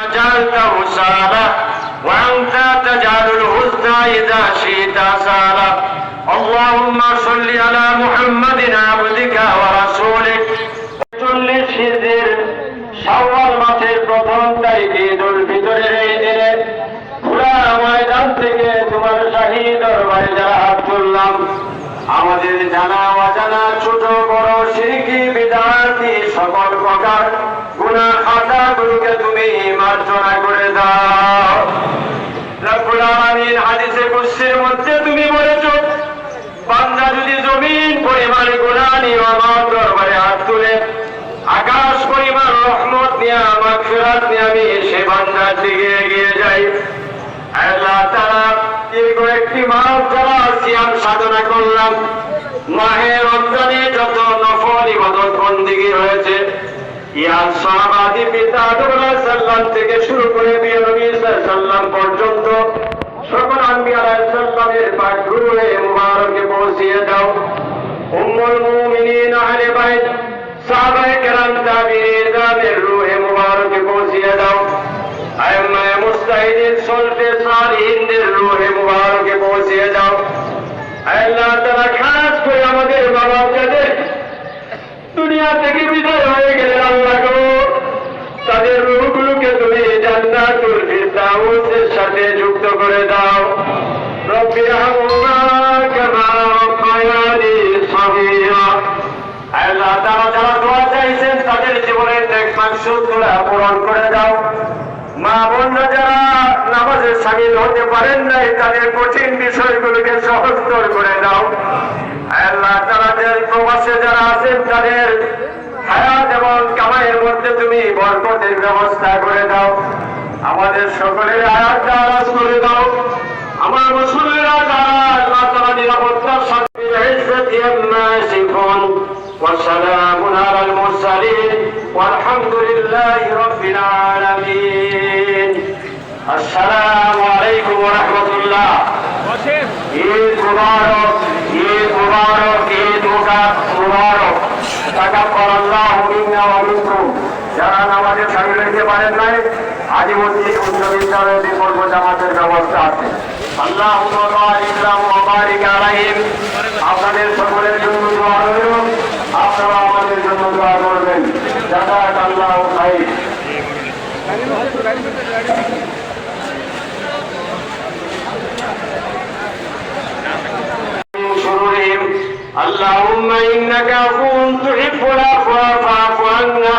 جعلته سالا وأنت تجعل الحزن إذا شئت سالا اللهم صل على محمد عبدك ورسولك চল্লিশ হিজড়ির শাওয়াল মাসের প্রথম তারিখে ঈদুল ফিতরের এই দিনে পুরা ময়দান থেকে তোমার শাহী দরবারে যারা হাত তুললাম আমাদের জানা অজানা ছোট বড় সিরকি বিদ্যার্থী সকল প্রকার গুণা খাতা গুলোকে তুমি মার্জনা করে দাও। রব্বুল হাদিসে কুদসির মধ্যে তুমি বলেছ, বান্দা যদি জমিন, পরিমাণ গুণা নিয়ে আমার দরবারে হাত তুলে, আকাশ পরিমাণ রহমত নিয়ে, আমার ফেরাত নিয়ে আমি সে বান্দার দিকে এগিয়ে যাই। আল্লাহ তারা দীর্ঘ একটি মাস যারা সিয়াম সাধনা করলাম। মাহে থেকে শুরু করে সাল্লাম পর্যন্ত সকল আম্বি আলাইহিস সাল্লামের পাক রূহে মুবারকে পৌঁছিয়ে দাও। উম্মুল আমাদের বাবা যাদের দুনিয়া থেকে বিদায় হয়ে গেলেন জান্নাতুল ফিরদাউসের সাথে যুক্ত করে দাও। রব্বি আল্লাহ তাআলা যারা দোয়া চাইছেন, তাদের জীবনের নেক মাকসুদগুলো পূরণ করে দাও। মা বোনরা যারা নামাজে হতে পারেন নাই, তাদের কঠিন বিষয়গুলোকে সহজতর করে দাও। আল্লাহ তারা প্রবাসে যারা আছেন, তাদের হায়াত এবং কামাইয়ের মধ্যে তুমি বরকতের ব্যবস্থা করে দাও আমাদের সকলের আয়াত আরাজ করে দাও আমার মুসলিমরা যারা আল্লাহ তারা নিরাপত্তার সাথে العزة عما يصفون وسلام على المرسلين والحمد لله رب العالمين السلام عليكم ورحمة الله ঈদ মুবারক যারা নামাজে শামিল হতে পারেন নাই আদিমতি উচ্চ বিদ্যালয়ে বিকল্প জামাতের ব্যবস্থা আছে। আল্লাহ ইসলাম আলাইহিম। আপনাদের সকলের জন্য দোয়া রইল। আপনারা আমাদের জন্য দোয়া করবেন। জাযাক আল্লাহ খাইর। اللهم إنك عفو تحب العفو فاعف عنا.